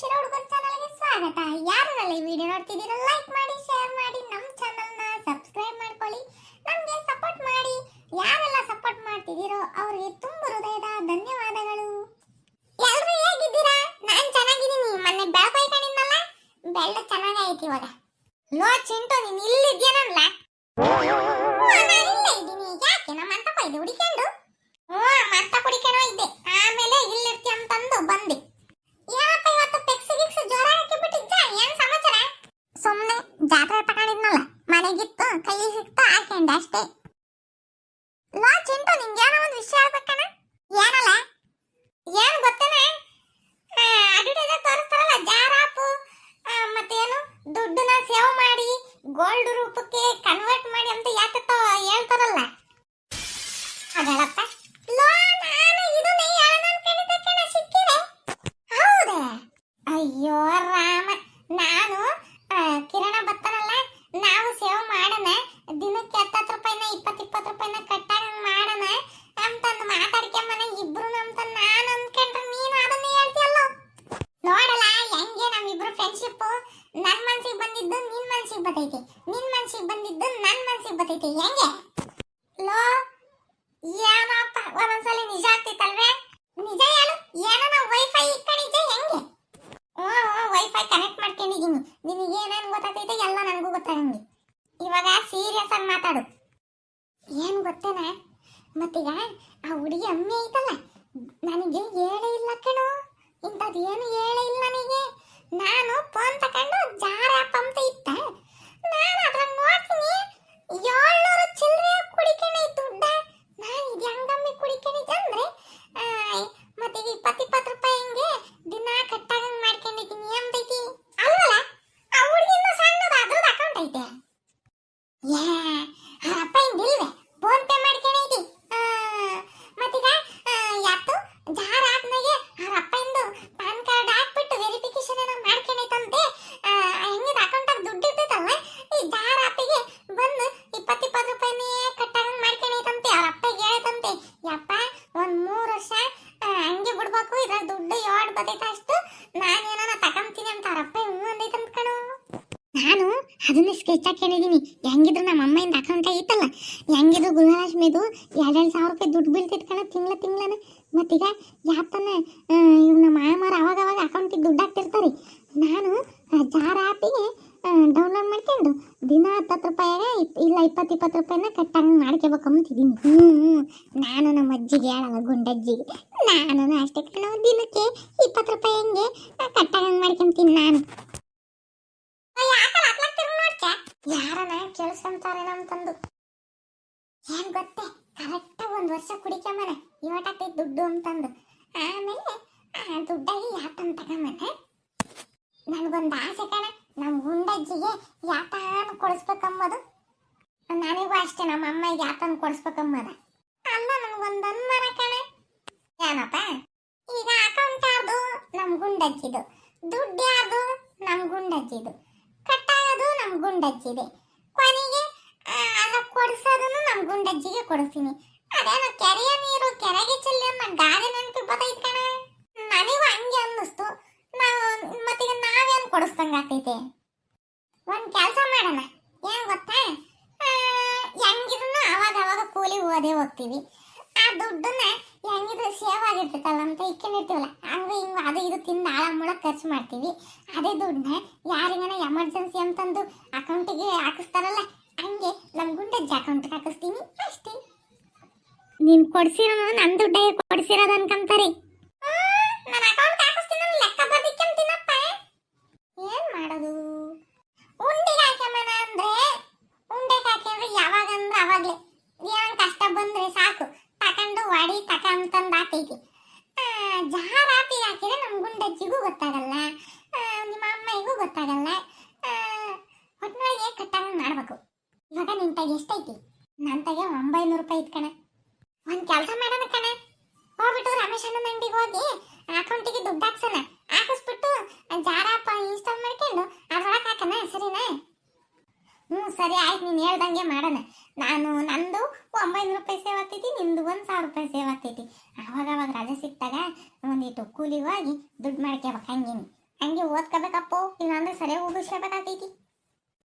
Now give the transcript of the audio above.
ಶಿರಾ ಹುಡುಗರ ಚಾನಲ್ಗೆ ಸ್ವಾಗತ. ಯಾರೆಲ್ಲ ಈ ವಿಡಿಯೋ ನೋಡ್ತಿದ್ದೀರಾ ಲೈಕ್ ಮಾಡಿ ಶೇರ್ ಮಾಡಿ ನಮ್ಮ ಚಾನಲ್ನ ಸಬ್ಸ್ಕ್ರೈಬ್ ಮಾಡ್ಕೊಳ್ಳಿ, ನಮಗೆ ಸಪೋರ್ಟ್ ಮಾಡಿ. ಯಾರೆಲ್ಲ ಸಪೋರ್ಟ್ ಮಾಡ್ತಿದ್ದೀರೋ, ಅವ್ರಿಗೆ ತುಂಬ ಹೃದಯದ ಧನ್ಯವಾದಗಳು. ಎಲ್ರು ಹೇಗಿದ್ದೀರಾ? ನಾನು ಚೆನ್ನಾಗಿದ್ದೀನಿ. ಮೊನ್ನೆ ಬೆಳಕು ಐಕಣಿದ್ನಲ್ಲ ಬೆಳ್ಳ ಚೆನ್ನಾಗೈತಿ ಇವಾಗ. ಲೋ ಚಿಂಟು, ನೀನು ಇಲ್ಲಿದ್ಯೇನಲ್ಲ ನಾನು ಇಲ್ಲೇ ಯಾಕೆ? ನಮ್ಮ ಅಂತ ಇದೆ ಹುಡಿಕೊಂಡು ಹ್ಞೂ ಮತ್ತ ಹುಡಿಕೊಂಡು ಇದ್ದೆ ಆಮೇಲೆ ಅಷ್ಟೇ ಲಾ, ಚಿಂಟು, ನಿಂಗೆ ಏನೋ ಒಂದು ವಿಷಯ ಹೇಳ್ಬೇಕಣ ಏನಲ್ಲ? ಏನು ಗೊತ್ತೇನ? ಅಡ್ವರ್ಟೈಸ್ ತೋರಿಸ್ತಾರಲ್ಲ, ಜಾರಾಪು ಮತ್ತೇನು? ದುಡ್ಡನ್ನ ಸೇವ್ ಮಾಡಿ ಗೋಲ್ಡ್ ರೂಪಕ್ಕೆ ಕನ್ವರ್ಟ್ ಮಾಡಿ ಅಂತ ಯಾಕೆ ಹೇಳ್ತಾರಲ್ಲ? ಅದಳಪ್ಪ ಲೋ ನಾನು ಇದನ್ನೇ ಹೇಳೋಣ ಅನ್ಕೊಂಡಿದ್ದೆ ಕಣ ಸಿಕ್ಕಿದೆ ಹೌದಾ ಅಯ್ಯೋ ರಾಮ ನಾನು ಆ, ಕಿರಣ ಬರ್ತಾನಲ್ಲ ನಾವು ಸೇವ್ ಮಾಡೋಣ ದಿನಕ್ಕೆ ಹತ್ತತ್ತು ರೂಪಾಯಿನ ಇಪ್ಪತ್ತು ಇಪ್ಪತ್ತು ರೂಪಾಯಿನ ಕಟ್ಟಾಗ ಮಾಡೋಣ ಅಂತಂದು ಮಾತಾಡ್ಕೊಂಬನ ಇಬ್ರು ಅಂತ ನಾನು ಅನ್ಕೊಂಡ್ರೆ ನೀನು ಅದನ್ನೇ ಹೇಳ್ತೀಯಲ್ಲ ನೋಡಲ್ಲ ಹೆಂಗೆ ನಮ್ಮಿಬ್ರು ಫ್ರೆಂಡ್ಶಿಪ್ ನನ್ ಮನ್ಸಿಗೆ ಬಂದಿದ್ದು ನಿನ್ ಮನ್ಸಿಗೆ ಬರ್ತೈತಿ ನಿನ್ ಮನ್ಸಿಗೆ ಬಂದಿದ್ದು ನನ್ ಮನ್ಸಿಗೆ ಬರ್ತೈತಿ ಹೆಂಗೆ? ಲೋ, ಏನಪ್ಪ? ಒಂದೊಂದ್ಸಲ ನಿಜ ಆಗ್ತೈತಲ್ವೇ ನಿಜ ಏನು ಏನೋ ನಾವು ವೈಫೈ ಇಟ್ಕೊಂಡಿದ್ದೆ. ಹೆಂಗೆ? ಹ್ಞೂ ಹ್ಞೂ ವೈಫೈ ಕನೆಕ್ಟ್ ಮಾಡ್ಕೊಂಡಿದ್ದೀನಿ. ನಿನಗೆ ಏನೇನು ಗೊತ್ತಾಗ್ತೈತೆ ಎಲ್ಲ ನನಗೂ ಗೊತ್ತಾಗಂಗೆ ಇವಾಗ ಸೀರಿಯಸ್ ಆಗಿ ಮಾತಾಡು. ಏನು ಗೊತ್ತೇನ? ಮತ್ತೀಗ ಆ ಹುಡುಗಿ ಅಮ್ಮಿ ಐತಲ್ಲ, ನನಗೆ ಹೇಳೇ ಇಲ್ಲ ಕಣೋ. ಇಂಥದ್ದು ಏನು ಹೇಳೇ ಇಲ್ಲ ನನಗೆ. ನಾನು ಫೋನ್ ತಕೊಂಡು ಅದ್ರದ್ದು ಅಕೌಂಟ್ ಐತೆ ಯಾ ಅದನ್ನ ಸ್ಕೆಚ್ ಹಾಕೊಂಡಿದ್ದೀನಿ ಹೆಂಗಿದ್ರು ನಮ್ಮ ಅಮ್ಮಯಿಂದ ಅಕೌಂಟ್ ಐತಲ್ಲ ಹೆಂಗಿದ್ರು ಗೃಹಲಕ್ಷ್ಮಿದು? ಎರಡೆರಡು ಸಾವಿರ ರೂಪಾಯಿ ದುಡ್ಡು ಬೀಳ್ತಿತ್ತು ಕಣ ತಿಂಗಳ ತಿಂಗಳನ. ಮತ್ತೀಗ ಯಾತನ ಇವ್ ನಮ್ಮ ಮಾಮಾರ ಅವಾಗ ಅವಾಗ ಅಕೌಂಟಿಗೆ ದುಡ್ಡು ಹಾಕ್ತಿರ್ತಾರೆ. ನಾನು ಜಾರ ಆ್ಯಪಿಗೆ ಡೌನ್ಲೋಡ್ ಮಾಡ್ಕೊಂಡು ದಿನ ಹತ್ತತ್ತು ರೂಪಾಯಿಗೆ ಇಲ್ಲ ಇಪ್ಪತ್ತು ಇಪ್ಪತ್ತು ರೂಪಾಯಿನ ಕಟ್ಟಂಗೆ ಮಾಡ್ಕೋಬೇಕು ಅಂತಿದ್ದೀನಿ ಹ್ಞೂ ನಾನು ನಮ್ಮ ಅಜ್ಜಿಗೆ ಹೇಳಲ್ಲ, ಗುಂಡಜ್ಜಿಗೆ. ನಾನು ಅಷ್ಟೇ ಕಣ ದಿನಕ್ಕೆ ಇಪ್ಪತ್ತು ರೂಪಾಯಿ ಹಂಗೆ ಕಟ್ಟಂಗೆ ಮಾಡ್ಕೊಂತೀನಿ ನಾನು ಯಾರನ ಕೇಳಿಸ್ಕೊಂತಾರೇನೋ ಅಂತಂದು ಏನ್ ಗೊತ್ತೇ ಕರೆಕ್ಟ್ ಒಂದ್ ವರ್ಷ ಮರ ಇವತ್ತಾಗ್ತೈತೆ ದುಡ್ಡು ಅಂತಂದು. ಆಮೇಲೆ, ಆ ದುಡ್ಡಾಗಿ ಯಾತನ್ ತಗೊಂಬನೆ ನನಗೊಂದು ಆಸೆ ಕಣ ನಮ್ಮ ಗುಂಡಜ್ಜಿಗೆ ಯಾತಾನ ಕೊಡಿಸ್ಬೇಕಂಬದು. ನನಗೂ ಅಷ್ಟೇ, ನಮ್ಮ ಅಮ್ಮಗೆ ಯಾತನ್ ಕೊಡಿಸ್ಬೇಕಂಬದ. ಅಲ್ಲ ನನಗೊಂದು ಅನ್ಮಾನ ಕಣ. ಏನಪ್ಪ? ಈಗ ಅಕೌಂಟ್ ಯಾರ್ದು? ನಮ್ಮ ಗುಂಡಜ್ಜಿದು. ದುಡ್ಡು ಯಾರ್ದು? ನಮ್ಮ ಗುಂಡಜ್ಜಿದು. ಕಟ್ಟಾಗೋದು ನಮ್ಮ ಗುಂಡಜ್ಜಿದೆ. ಕೊನೆಗೆ ಅದ ಕೊಡಿಸೋದನ್ನು ನಮ್ಮ ಗುಂಡಜ್ಜಿಗೆ ಕೊಡಿಸ್ತೀನಿ. ಅದೇನೋ ಕೆರೆಯ ನೀರು, ಕೆರೆಗೆ ಚೆಲ್ಲಿ ಅನ್ನೋ ಗಾದೆ ನೆನಪಿ ಬರ್ತೈತೆ ಕಣ. ನನಗೂ ಹಂಗೆ ಅನ್ನಿಸ್ತು. ನಾವು ಮತ್ತೀಗ ನಾವೇನು ಕೊಡಿಸ್ದಂಗೆ ಆಗ್ತೈತೆ? ಒಂದು ಕೆಲಸ ಮಾಡೋಣ. ಏನು ಗೊತ್ತಾ? ಹೆಂಗಿದ್ರು ಅವಾಗ ಅವಾಗ ಕೂಲಿ ಓದೇ ಹೋಗ್ತೀವಿ. ಆ ದುಡ್ಡನ್ನ ಹೆಂಗಿದ್ರು ಸೇವ್ ಆಗಿರ್ತೈತಲ್ಲ ಅಂತ ಇಟ್ಕೊಂಡಿರ್ತೀವಲ್ಲ ಹಂಗೆ ಹಿಂಗೆ ಅದು ಇದು ತಿಂದು ಆಳ ಮೂಲಕ ಖರ್ಚು ಮಾಡ್ತೀವಿ. ಅದೇ ದುಡ್ಡನ್ನ ಯಾರಿಗಾನ ಎಮರ್ಜೆನ್ಸಿ ಅಂತಂದು ಅಕೌಂಟಿಗೆ ಹಾಕಿಸ್ತಾರಲ್ಲ, ಹಂಗೆ ನಮ್ಮ ಗುಂಡಜ್ಜಿ ಅಕೌಂಟ್ಗೆ ಹಾಕಿಸ್ತೀನಿ. ನೀನು ಕೊಡ್ಸಿರೋ ನನ್ ದುಡ್ಡೇ ಕೊಡ್ಸಿರೋದು ಅನ್ಕಂತಾರೆ. ನನ್ನ ಅಕೌಂಟ್ ಹಾಕಿಸ್ತೀನಿ ಲೆಕ್ಕ ಬರ್ದಿಕ್ಕಂತೀನಪ್ಪ ಏನ್ ಮಾಡೋದು? ಉಂಡಿಗೆ ಹಾಕ್ಯಮನ ಅಂದ್ರೆ ಉಂಡೆಗೆ ಹಾಕ್ಯಂದ್ರೆ ಯಾವಾಗಂದ್ರೆ ಅವಾಗ್ಲೇ. ಏನ್ ಕಷ್ಟ ಬಂದ್ರೆ ಸಾಕು. ತಕೊಂಡು ವಾಡಿ ತಕ ಅಂತಂದು ಹಾಕೈತಿ ಆ, ಜಾರ್ ಹಾಕಿ ಹಾಕಿದ್ರೆ ನಮ್ಮ ಗುಂಡಜ್ಜಿಗೂ ಗೊತ್ತಾಗಲ್ಲ. ನಿಮ್ಮ ಅಮ್ಮನಿಗೂ ಗೊತ್ತಾಗಲ್ಲ. ಆ, ಒಟ್ನೊಳಗೆ ಕಟ್ಟಾಗ ಮಾಡ್ಬೇಕು. ಇವಾಗ ನಿನ್ ತಗ ಎಷ್ಟೈತಿ? ನನ್ನ ತಗೆ ಒಂಬೈನೂರು ರೂಪಾಯಿ ಇತ್ಕಣ ಕಣ. ಒಂದು ಕೆಲಸ ಮಾಡೋಣ ಕಣ. ಹೋಗ್ಬಿಟ್ಟು ರಮೇಶ್ ಅಣ್ಣನ ಅಂಗಡಿಗೆ ಹೋಗಿ ಅಕೌಂಟಿಗೆ ದುಡ್ಡು ಹಾಕ್ಸೋಣ. ಹಾಕಿಸ್ಬಿಟ್ಟು ಜಾರಪ್ಪ ಇನ್ಸ್ಟಾಲ್ ಮಾಡ್ಕೊಂಡು ಅದ್ರೊಳಗೆ ಹಾಕಣ ಸರಿನಾ ಹ್ಞೂ ಸರಿ ಆಯ್ತು, ನೀನು ಹೇಳ್ದಂಗೆ ಮಾಡೋಣ. ನಾನು, ನಂದು ಒಂಬೈನೂರು ರೂಪಾಯಿ ಸೇವ್ ಆಗ್ತೈತಿ, ನಿಂದು ಒಂದು ಸಾವಿರ ರೂಪಾಯಿ ಸೇವ್ ಆಗ್ತೈತಿ. ಆವಾಗ ಅವಾಗ ರಜೆ ಸಿಕ್ತಾಗ ಒಂದಿಟ್ಟು ಕೂಲಿಗೆ ಹೋಗಿ ದುಡ್ಡು ಮಾಡ್ಕೋಬೇಕು ಹಂಗೇನಿ. ಹಂಗೆ ಓದ್ಕೋಬೇಕಪ್ಪು, ಇಲ್ಲಾಂದ್ರೆ ಸರಿಯಾಗಿ ಓದಿಸ್ಲೇಬೇಕಾಗ್ತೈತಿ